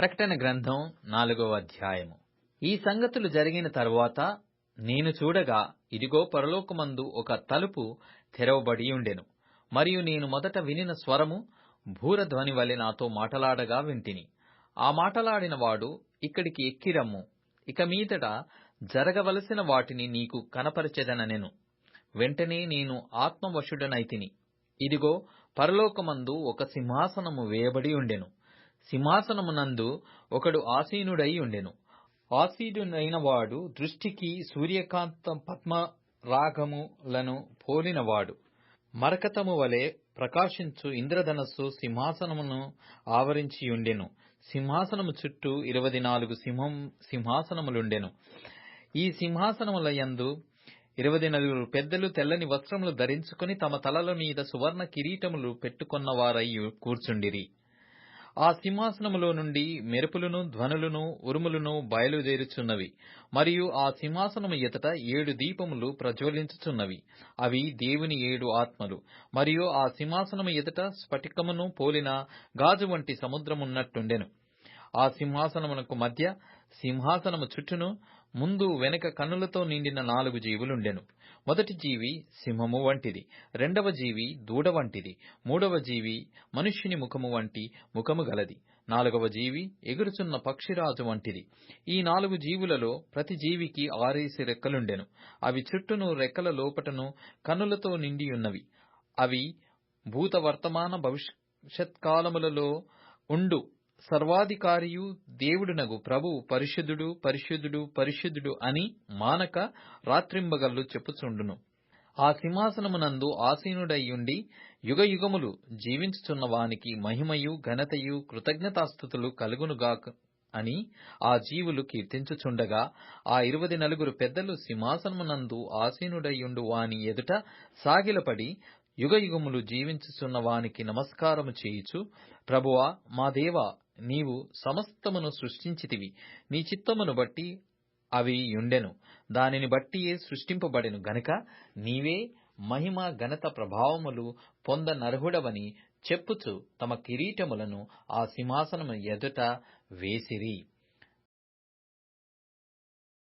ప్రకటన గ్రంథం నాలుగవ అధ్యాయము. ఈ సంగతులు జరిగిన తరువాత నేను చూడగా ఇదిగో పరలోకమందు ఒక తలుపు తెరవబడి ఉండెను. మరియు నేను మొదట వినిన స్వరము భూరధ్వని వలె నాతో మాటలాడగా వింటిని. ఆ మాటలాడిన వాడు ఇక్కడికి ఎక్కిరమ్ము ఇక మీదట జరగవలసిన వాటిని నీకు కనపరచెదననెను. వెంటనే నేను ఆత్మవశుడనైతిని. ఇదిగో పరలోకమందు ఒక సింహాసనము వేయబడి ఉండెను. సింహాసనమునందు ఒకడు ఆసీనుడై ఉండెను. ఆసీనుడైన వాడు దృష్టికి సూర్యకాంత పద్మరాగములను పోలినవాడు. మరకతము వలె ప్రకాశించు ఇంద్రధనస్సు సింహాసనమును ఆవరించి ఉండెను. సింహాసనము చుట్టూ ఇరవై నాలుగు సింహం సింహాసనములుండెను. ఈ సింహాసనముల యందు ఇరవై నలుగురు పెద్దలు తెల్లని వస్త్రములు ధరించుకొని తమ తలల మీద సువర్ణ కిరీటములు పెట్టుకున్నవారై కూర్చుండిరి. ఆ సింహాసనములో నుండి మెరుపులను ధ్వనులను ఉరుములను బయలుదేరుచున్నవి. మరియు ఆ సింహాసనము ఎదుట ఏడు దీపములు ప్రజ్వలించుచున్నవి. అవి దేవుని ఏడు ఆత్మలు. మరియు ఆ సింహాసనము ఎదుట స్ఫటికమును పోలిన గాజు వంటి సముద్రమున్నట్టుండెను. ఆ సింహాసనమునకు మధ్య సింహాసనము చుట్టూను ముందు వెనక కన్నులతో నిండిన నాలుగు జీవులుండెను. మొదటి జీవి సింహము వంటిది రెండవ జీవి దూడ వంటిది మూడవ జీవి మనుష్యుని ముఖము వంటి ముఖము గలది నాలుగవ జీవి ఎగురుచున్న పక్షిరాజు వంటిది. ఈ నాలుగు జీవులలో ప్రతి జీవికి ఆరేసి రెక్కలుండెను. అవి చుట్టూను రెక్కల లోపటను కన్నులతో నిండియున్నవి. అవి భూత వర్తమాన భవిష్యత్కాలములలో ఉండు సర్వాధికారియు దేవుడునగు ప్రభువు పరిశుద్ధుడు పరిశుద్ధుడు పరిశుద్ధుడు అని మానక రాత్రింబగళ్ళు చెప్పుచుండును. ఆ సింహాసనమునందు ఆసీనుడయ్యుండి యుగ యుగములు జీవించుచున్న వానికి మహిమయు ఘనతయు కృతజ్ఞతాస్థుతులు కలుగునుగాక అని ఆ జీవులు కీర్తించుచుండగా ఆ ఇరువది నలుగురు పెద్దలు సింహాసనమునందు ఆసీనుడయ్యుండు వాని ఎదుట సాగిలపడి యుగయుగములు జీవించుచున్న వానికి నమస్కారము చేయుచు ప్రభువా మా దేవా నీవు సమస్తమును సృష్టించితివి. నీ చిత్తమును బట్టి అవి యుండెను. దానిని బట్టియే సృష్టింపబడెను గనుక నీవే మహిమ ఘనత ప్రభావములు పొందనర్హుడవని చెప్పుచు తమ కిరీటములను ఆ సింహాసనము ఎదుట వేసిరి.